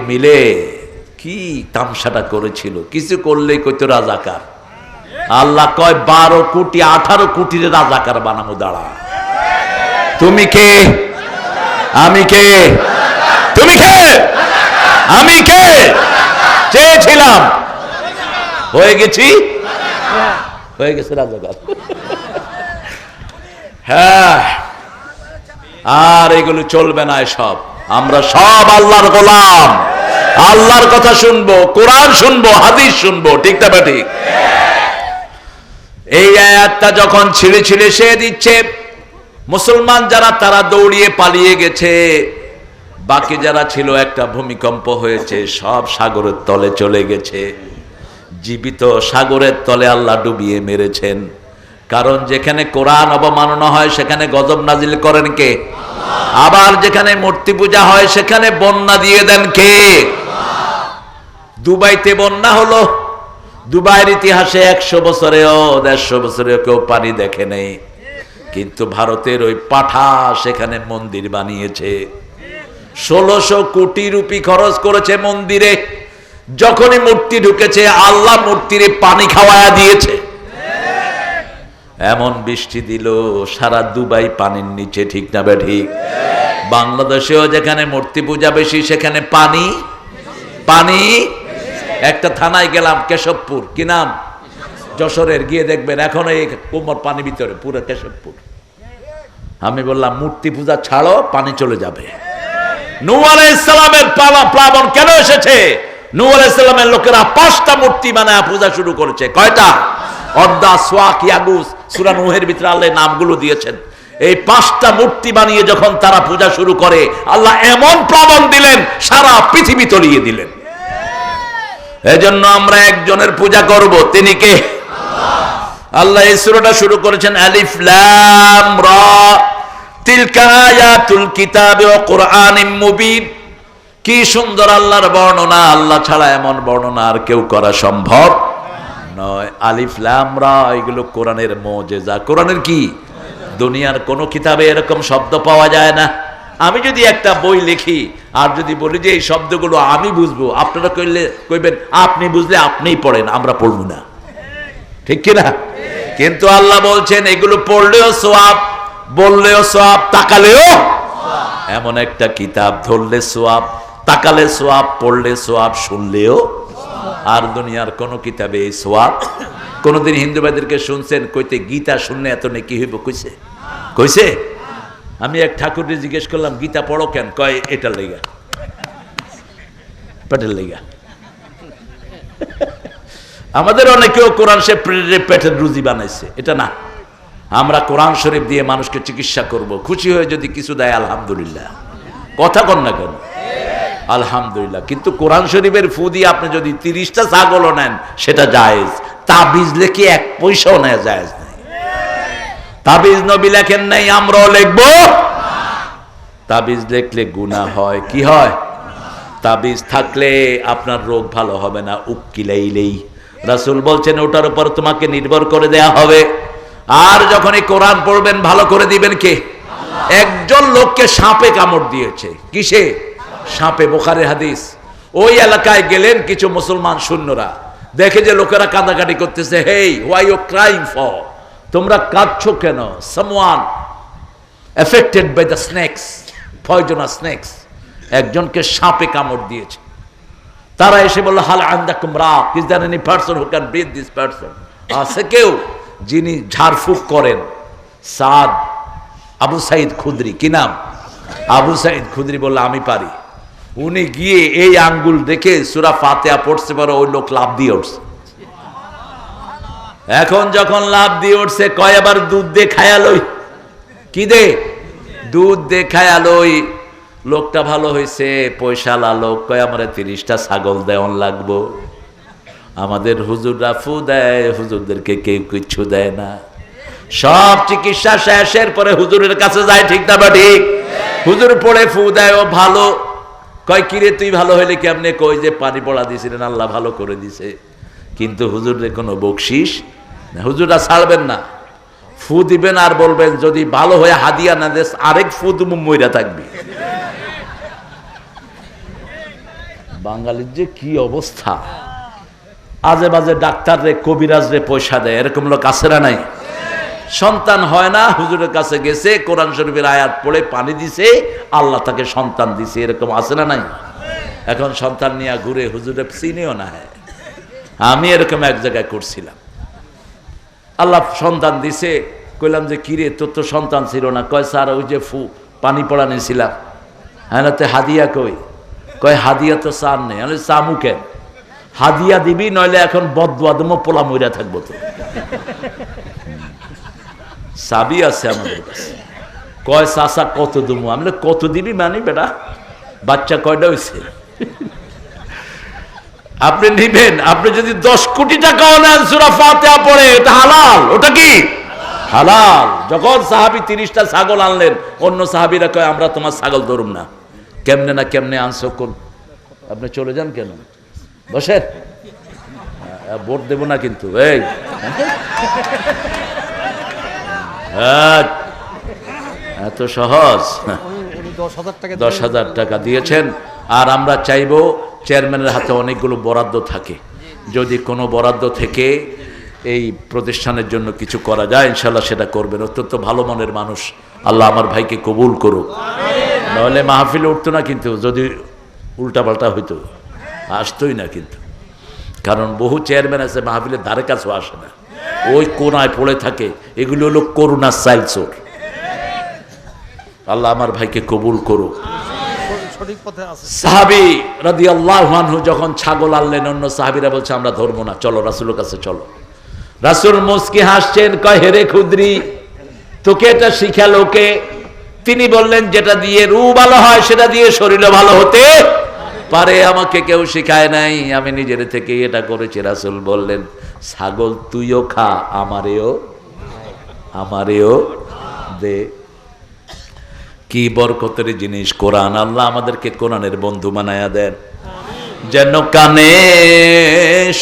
মিলে কি তামসাটা করেছিল? কিছু করলেই কইতো রাজাকার। আল্লাহ কয়, বারো কোটি, আঠারো কোটির রাজাকার বানামো, দাঁড়া। তুমি কে? আমি কে? তুমি কে? আমি কে? চেয়েছিলাম। হয়ে গেছি? হয়ে গেছে রাজাকার। হ্যাঁ। আর এগুলো চলবে না সব আমরা সব আল্লাহর গোলাম। আল্লাহর কথা শুনব, কোরআন শুনব, হাদিস শুনব, ঠিক না ঠিক। এই আয়াতটা যখন ছিঁড়ে ছিঁড়ে সে দিচ্ছে, মুসলমান যারা তারা দৌড়িয়ে পালিয়ে গেছে, বাকি যারা ছিল একটা ভূমিকম্প হয়েছে, সব সাগরের তলে চলে গেছে। জীবিত সাগরের তলে আল্লাহ ডুবিয়ে মেরেছেন। কারণ যেখানে কোরআন অবমাননা হয়, সেখানে গজব নাজিল করেন কে? আবার যেখানে মূর্তি পূজা হয়, সেখানে বন্যা দিয়ে দেন কে? দুবাইতে বন্যা হলো। দুবাইয়ের ইতিহাসে একশো বছরেও, দেড়শো বছরেও কেউ পানি দেখে নেই। কিন্তু ভারতের ওই পাঠা সেখানে মন্দির বানিয়েছে। ষোলোশো কোটি রুপি খরচ করেছে মন্দিরে। যখনই মূর্তি ঢুকেছে, আল্লাহ মূর্তিরে পানি খাওয়ায়া দিয়েছে। এমন বৃষ্টি দিল, সারা দুবাই পানির নিচে, ঠিক না ঠিক? বাংলাদেশেও যেখানে মূর্তি পূজা বেশি, সেখানে পানি? পানি? একটা থানায় গেলাম, কেশবপুর। কি নাম? যশোরের। গিয়ে দেখবেন এখন এই কোমর পানি ভিতরে, পুরো কেশবপুর। আমি বললাম, মূর্তি পূজা ছাড়ো, পানি চলে যাবে। প্লাবন কেন এসেছে? লোকেরা পাঁচটা মূর্তি বানায় পূজা শুরু করেছে। কয়টা? অর্দা, সোয়াক, ইয়াগুস, সুরা নুহের ভিতরে আল্লাহ নামগুলো দিয়েছেন। এই পাঁচটা মূর্তি বানিয়ে যখন তারা পূজা শুরু করে, আল্লাহ এমন প্লাবন দিলেন, সারা পৃথিবী তলিয়ে দিলেন। এজন্য আমরা একজনের পূজা করব। তিনি কে? আল্লাহ। এই সূরাটা শুরু করেছেন আলিফ লাম রা। তিলকা আয়াতুল কিতাবে ওয়া কুরআনিম মুবিন। কি সুন্দর আল্লাহর বর্ণনা। আল্লাহ ছাড়া এমন বর্ণনা আর কেউ করা সম্ভব নয়। আলিফ লাম রা, এগুলো কোরআনের মুজিজা। কোরআনের কি? দুনিয়ার কোন কিতাবে এরকম শব্দ পাওয়া যায় না। আমি যদি একটা বই লিখি, আর যদি বলি যে এই শব্দগুলো আমি বুঝব, আপনারা কইলে, কইবেন, আপনি বুঝলে আপনিই পড়েন, আমরা পড়ব না। ঠিক কিনা? কিন্তু আল্লাহ বলছেন, এগুলো পড়লেও সোয়াব, বললেও সোয়াব, তাকালেও এমন একটা কিতাব, ধরলে সোয়াব, তাকালে সোয়াব, পড়লে সোয়াব, শুনলেও আর দুনিয়ার কোন কিতাবে এই সোয়াব, কোনদিন হিন্দু শুনছেন, কইতে গীতা শুনলে এত নেকি হইব, কইছে? কইছে? আমি এক ঠাকুরকে জিজ্ঞেস করলাম, গীতা পড়ো কেন? কয়, এটার লেগা। পেটের লেগা। আমাদের অনেকেও কোরআন সে পেটের রুজি বানাইছে। এটা না। আমরা কোরআন শরীফ দিয়ে মানুষকে চিকিৎসা করব। খুশি হয়ে যদি কিছু দেয়, আলহামদুলিল্লাহ। কথা কন না কেন? আলহামদুলিল্লাহ। কিন্তু কোরআন শরীফের ফু দিয়ে আপনি যদি তিরিশটা ছাগলও নেন, সেটা জায়েজ। তাবিজ লেখে এক পয়সাও নেয় জায়েজ নাই তাবিজ নবী লেখেন নাই, আমরাও লিখব। তাবিজ লেখলে গুণা হয়, কি হয়? তাবিজ থাকলে আপনার রোগ ভালো হবে না উকিলাইলেই রাসুল বলছেন, ওটার উপর তোমাকে নির্ভর করে দেয়া হবে। আর যখন এই কোরআন পড়বেন, ভালো করে দিবেন কে? একজন লোককে সাপে কামড় দিয়েছে। কিসে? সাপে বোখারে হাদিস। ওই এলাকায় গেলেন কিছু মুসলমান শূন্যরা দেখে যে লোকেরা কাঁদাকাটি করতেছে, হেই ইউ ক্রাইম ফর তোমরা কাঁদছো কেন? Someone affected by the snakes poisonous snakes একজনকে সাপে কামড় দিয়েছে। তারা এসে বলল, হাল আন্দাকুম রাক is there any person who can breathe this person আছে কেউ যিনি ঝাড়ফুঁক করেন। সাদ, আবু সাইদ খুদরি, কি নাম? আবু সাইদ খুদরি বলল, আমি পারি। উনি গিয়ে এই আঙ্গুল দেখে সুরা ফাতেয়া পড়ছে পারো ওই লোক লাভ দিয়ে উঠছে। এখন যখন লাভ দিয়ে উঠছে, কয় আবার দুধ দে খায়ালই কি দে? দুধ দে খায়ালই লোকটা ভালো হয়েছে পয়সা লালোক, কয় আমরা তিরিশটা ছাগল দেওয়ান লাগবো। আমাদের হুজুররা ফু দেয়, হুজুরদেরকে কেউ কিচ্ছু দেয় না। সব চিকিৎসা শেষের পরে হুজুরের কাছে যায়, ঠিক না বা ঠিক? হুজুর পড়ে ফু দেয়, ও ভালো। কয়, কিরে, তুই ভালো হইলে কেমনে? কই যে পানি পড়া দিয়েছিলেন, আল্লাহ ভালো করে দিছে কিন্তু হুজুরের কোনো বকশিস হুজুররা ছাড়বেন না। ফু দিবেন আর বলবেন, যদি ভালো হয়ে হাদিয়া না দেশ আরেক ফু তুমি মইরা থাকবি। বাঙালির যে কি অবস্থা? আজে বাজে ডাক্তার রে কবিরাজ রে পয়সা দেয়, এরকম লোক না নাই? সন্তান হয় না, হুজুরের কাছে গেছে, কোরআন শরীফের আয়াত পড়ে পানি দিছে, আল্লাহ তাকে সন্তান দিছে, এরকম আছে না নাই? এখন সন্তান নিয়ে ঘুরে হুজুরে চিনিও না। হ্যাঁ আমি এরকম এক জায়গায় করছিলাম। আল্লাহ সন্তান দিছে, কইলাম যে, কিরে, তোর তো সন্তান ছিল না। কয়, স্যার, ওই যে ফু, পানি পড়া নিয়েছিলাম। হ্যাঁ তো হাদিয়া কই? কয়, হাদিয়া তো চার নেই। আমি চামু কেন? হাদিয়া দিবি, নইলে এখন বদুয়া দমো পোলা মইরা থাকব তো। চাবি আছে আমাদের কাছে। কয় চাষা কত দুমু? আমি কত দিবি মানি বেটা? বাচ্চা কয়টা হয়েছে আপনি নিবেন আপনি যদি দশ কোটি টাকাও নেন সুরা ফাতেহা পড়ে এটা হালাল ওটা কি? হালাল। যখন সাহাবি তিরিশটা ছাগল আনলেন অন্য সাহাবিরা কয় আমরা তোমার ছাগল ধরুম না। কেমনে না কেমনে আনছো কোন? আপনি চলে যান কেন? বসেন। আহ, ভোট দেব না কিন্তু এই। হ্যাঁ, এত সহজ। দশ হাজার টাকা দশ হাজার টাকা দিয়েছেন। আর আমরা চাইব চেয়ারম্যানের হাতে অনেকগুলো বরাদ্দ থাকে। যদি কোনো বরাদ্দ থেকে এই প্রতিষ্ঠানের জন্য কিছু করা যায় ইনশাল্লাহ সেটা করবেন। অত্যন্ত ভালো মনের মানুষ। আল্লাহ আমার ভাইকে কবুল করুক। নাহলে মাহফিলে উঠতো না কিন্তু, যদি উল্টাপাল্টা হইতো। আসতোই না কিন্তু। কারণ বহু চেয়ারম্যান আছে, মাহফিলের ধারে কাছেও আসে না। ওই কোনায় পড়ে থাকে। এগুলো হলো করুণা সাইলসোর আল্লাহ আমার ভাইকে কবুল করুক। সঠিক পথে আছে। সাহাবি যখন ছাগল আনলেন, অন্য সাহাবিরা বলছে, আমরা ধরবো না, চলো, রাসুলের কাছে চলো। রাসুল মুসকি হাসছেন, কয় হেরে তোকে এটা তিনি বললেন, যেটা দিয়ে রু ভালো হয়, সেটা দিয়ে শরীরও ভালো হতে পারে, আমাকে কেউ শিখায় নাই। আমি নিজের থেকে এটা করেছি, রাসুল বললেন, ছাগল তুইও খা, আমারেও আমারেও দে। কি বরকতের জিনিস? কোরআন আল্লাহ আমাদেরকে কোরআনের বন্ধু বানায়া দেন। যেন কানে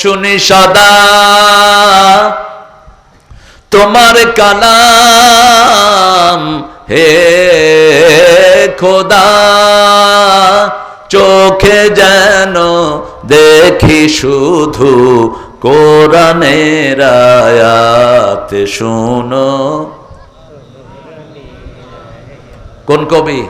শুনি সদা তোমার কালাম, হে খোদা, চোখে যেন দেখি শুধু কোরআনের আয়াত শুনো। কোন কবি?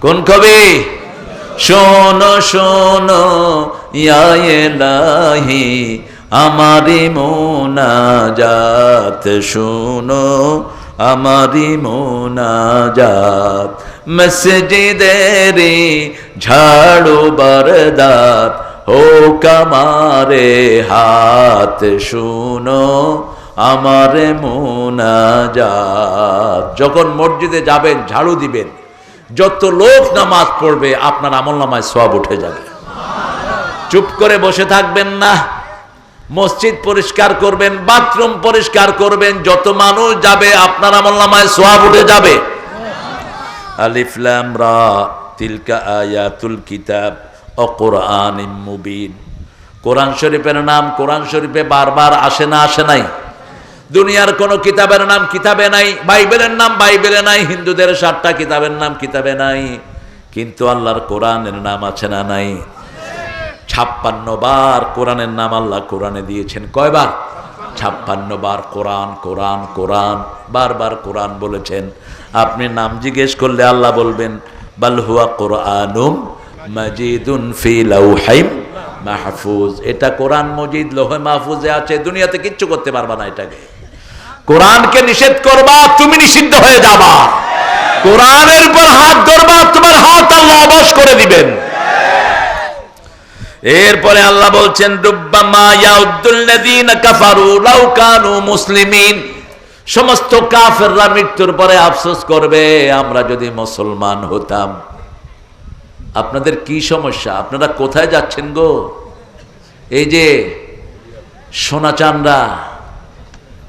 কোন কবি? শোনো শোনো ইয়াহি আমারি মোনাজাত, শোনো, আমারি মোনাজাত, মসজিদেরি ঝাড়ু বরদাত ও কামারে হাত, শুনো আমার মোনাজাত। যখন মসজিদে যাবেন, ঝাড়ু দিবেন, যত লোক নামাজ পড়বে, আপনার আমল নামায় সব উঠে যাবে। চুপ করে বসে থাকবেন না। মসজিদ পরিষ্কার করবেন, বাথরুম পরিষ্কার করবেন, যত মানুষ যাবে, আপনার আমল নামায় সব উঠে যাবে। তিলকা মুবিন। কোরআন শরীফের নাম কোরআন শরীফে বারবার আসে না, আসে নাই? দুনিয়ার কোন কিতাবের নাম কিতাবে নাই, বাইবেলের নাম বাইবেলে নাই, হিন্দুদের সাতটা কিতাবের নাম কিতাবে নাই। কিন্তু আল্লাহর কোরআনের নাম আছে না নাই? ছাপ্পান্ন বার কোরআনের নাম আল্লাহ কোরআনে দিয়েছেন। কয়বার? ছাপ্পান্ন বার কোরআন কোরআন কোরআন, বারবার কোরআন বলেছেন। আপনি নাম জিজ্ঞেস করলে আল্লাহ বলবেন, বাল হুয়া কোরআনুম মাজিদুন ফি মাহফুজ। এটা কোরআন মজিদ, লোহে মাহফুজে আছে, দুনিয়াতে কিচ্ছু করতে পারবা না এটাকে। কোরআনকে নিষেধ করবা, তুমি নিষিদ্ধ হয়ে যাবা। কোরআনের উপর হাত ধরবা, তোমার হাত আল্লাহ অবশ করে দিবেন। এরপরে আল্লাহ বলছেন মুসলিমিন। সমস্ত কাফেররা মৃত্যুর পরে আফসোস করবে, আমরা যদি মুসলমান হতাম। আপনাদের কি সমস্যা? আপনারা কোথায় যাচ্ছেন গো? এই যে সোনা চানরা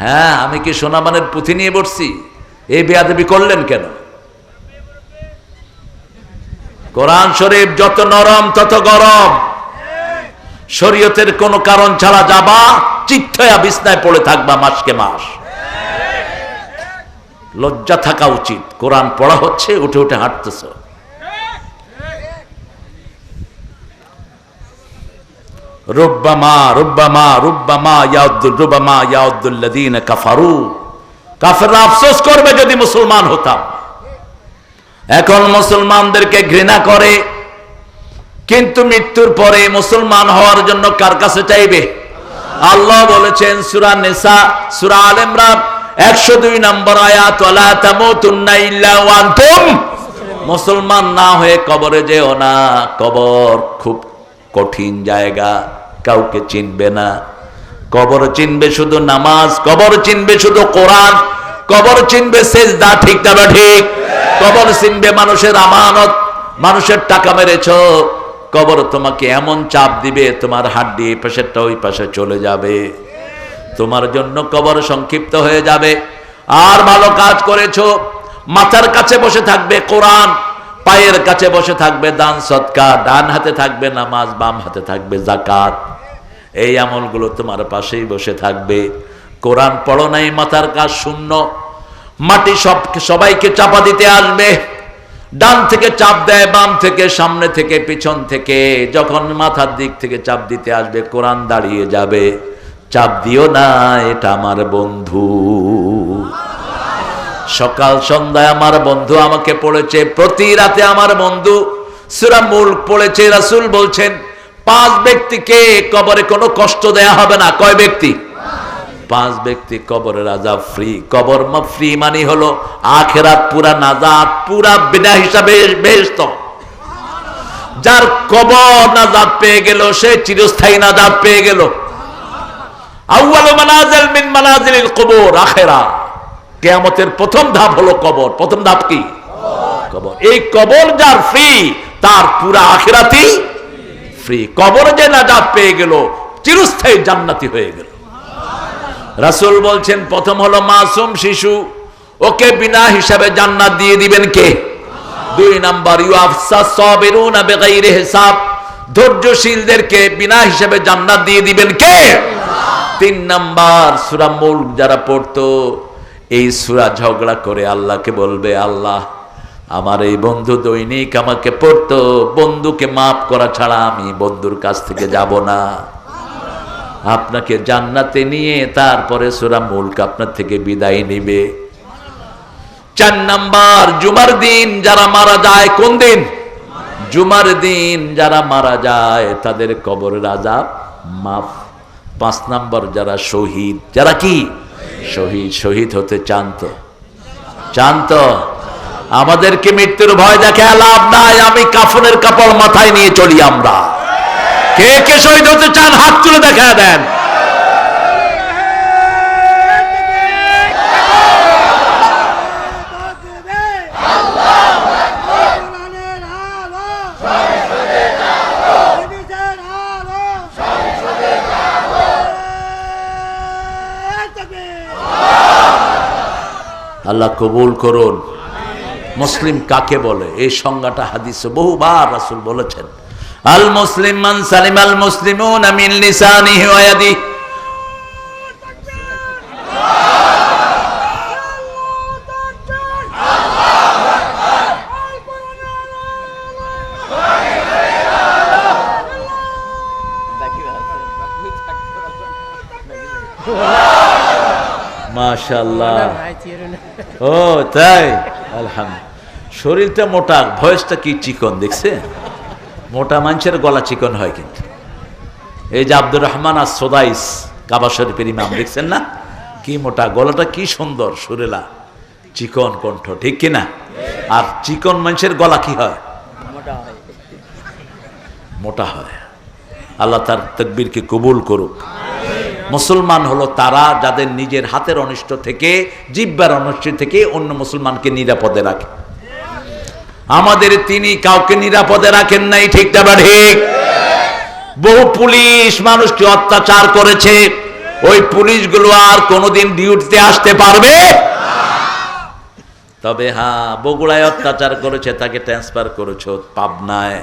হ্যাঁ আমি কি সোনামানের পুঁথি নিয়ে বসছি? এই বেয়াদবি করলেন কেন? কোরআন শরীফ যত নরম, তত গরম। শরীয়তের কোনো কারণ ছাড়া যাবা, চিত্তয়া বিছনায় পড়ে থাকবা মাসকে মাস। লজ্জা থাকা উচিত। কোরআন পড়া হচ্ছে, উঠে উঠে হাঁটতেছ। আফসোস করবে যদি মুসলমান হতাম। এখন মুসলমানদেরকে ঘৃণা করে, কিন্তু মৃত্যুর পরে মুসলমান হওয়ার জন্য কার কাছে চাইবে? আল্লাহ বলেছেন, সুরা নেসা, সুরা আল ইমরান, একশো দুই নম্বর আয়াত মুসলমান না হয়ে কবরে যেও না। কবর খুব কঠিন জায়গা। কাউকে চিনবে না। কবর চিনবে শুধু নামাজ, কবর চিনবে শুধু কোরআন, কবর চিনবে সেজদা, ঠিক না ঠিক? কবর চিনবে মানুষের আমানত, মানুষের টাকা মেরেছ, কবর তোমাকে এমন চাপ দিবে, তোমার হাড্ডি এই পাশেরটা ওই পাশে চলে যাবে। তোমার জন্য কবর সংক্ষিপ্ত হয়ে যাবে। আর ভালো কাজ করেছ, মাথার কাছে বসে থাকবে কোরআন পায়ের কাছে বসে থাকবে দান সৎকা ডান হাতে থাকবে নামাজ, বাম হাতে থাকবে জাকাত এই আমলগুলো তোমার পাশেই বসে থাকবে। কোরআন পড়ো নাই, মাথার কাজ শূন্য। মাটি সব সবাইকে চাপা দিতে আসবে। ডান থেকে চাপ দেয়, বাম থেকে, সামনে থেকে, পিছন থেকে। যখন মাথার দিক থেকে চাপ দিতে আসবে, কোরআন দাঁড়িয়ে যাবে। চাপ দিও না, এটা আমার বন্ধু। সকাল সন্ধ্যায় আমার বন্ধু আমাকে পড়েছে, প্রতি রাতে আমার বন্ধু সুরা মুল্ক পড়েছে, রাসূল বলছেন, পাঁচ ব্যক্তিকে কবরে কোনো কষ্ট দেয়া হবে না। কয় ব্যক্তি? পাঁচ ব্যক্তি কবরের আজাব ফ্রি কবর ফ্রি মানে হলো আখেরাত পুরা নাজাত, পুরা বিনা হিসাবে বেহেশত। যার কবর নাজাত পেয়ে গেল, সে চিরস্থায়ী নাজাত পেয়ে গেল। আউয়ালু মানাজিল মিন মানাজিলিল কবর আখেরা কিয়ামতের প্রথম ধাপ হলো কবর। প্রথম ধাপ কি? কবর। এই কবর যার ফ্রি তার পুরা আখেরাতি ফ্রি কবর যে নাজাত পেয়ে গেল, চিরস্থায়ী জান্নাতি হয়ে গেল। রাসূল বলছেন, প্রথম হলো মাসুম শিশু। ওকে বিনা হিসাবে জান্নাত দিয়ে দিবেন কে? দুই নাম্বার ইউআফসাস সাবিরুনা বিগাইরি হিসাব। ধৈর্যশীলদেরকে বিনা হিসাবে জান্নাত দিয়ে দিবেন কে? তিন নাম্বার, সূরা যারা পড়তো এই সুরা ঝগড়া করে আল্লাহকে বলবে, আল্লাহ, আমার এই বন্ধু দৈনিক আমাকে পড়তো, বন্ধুকে মাফ করা ছাড়া আমি বন্ধুর কাছ থেকে যাব না। আপনাকে জান্নাতে নিয়ে তারপরে সুরা মুল্ক আপনার থেকে বিদায় নিবে। চার নাম্বার, জুমার দিন যারা মারা যায় কোন দিন? জুমার দিন যারা মারা যায় তাদের কবরের আজাব মাফ। পাঁচ নাম্বার, যারা শহীদ, যারা কি? শহীদ শহীদ হতে চান তো চান তো আমাদেরকে মৃত্যুর ভয় দেখে লাভ নাই, আমি কাফনের কাপড় মাথায় নিয়ে চলি আমরা। কে কে শহীদ হতে চান? হাত তুলে দেখা দেন। আল্লাহ কবুল করুন। মুসলিম কাকে বলে? এই সংজ্ঞাটা হাদিসে বহুবার রাসূল বলেছেন। আল মুসলিম মান সালিম আল মুসলিমুন মিন লিসানিহি ওয়া ইয়াদিহি। মাশাআল্লাহ। ও তাই? আলহামদুলিল্লাহ শরীরটা মোটা ভয়েসটা কি চিকন দেখছে মোটা মানুষের গলা চিকন হয় কিন্তু। এই যে আব্দুর রহমান আর সোদাইস কাবা শরীফের ইমাম দেখছেন না? কি মোটা গলাটা কি সুন্দর সুরেলা। চিকন কণ্ঠ ঠিক কিনা আর চিকন মানুষের গলা কি হয়। মোটা হয়। আল্লাহ তার তকবীরকে কবুল করুক। মুসলমান হলো তারা যাদের নিজের হাতের অনিষ্ট থেকে, জিব্বার অনিষ্ট থেকে অন্য মুসলমানকে নিরাপদে রাখে। আমাদের তিনি কাউকে নিরাপদে রাখেন নাই, ঠিক না ঠিক? বহু পুলিশ মানুষকে অত্যাচার করেছে। ওই পুলিশগুলো আর কোনোদিন ডিউটিতে আসতে পারবে? তবে হ্যাঁ বগুড়ায় অত্যাচার করেছে, তাকে ট্রান্সফার করেছ পাবনায়।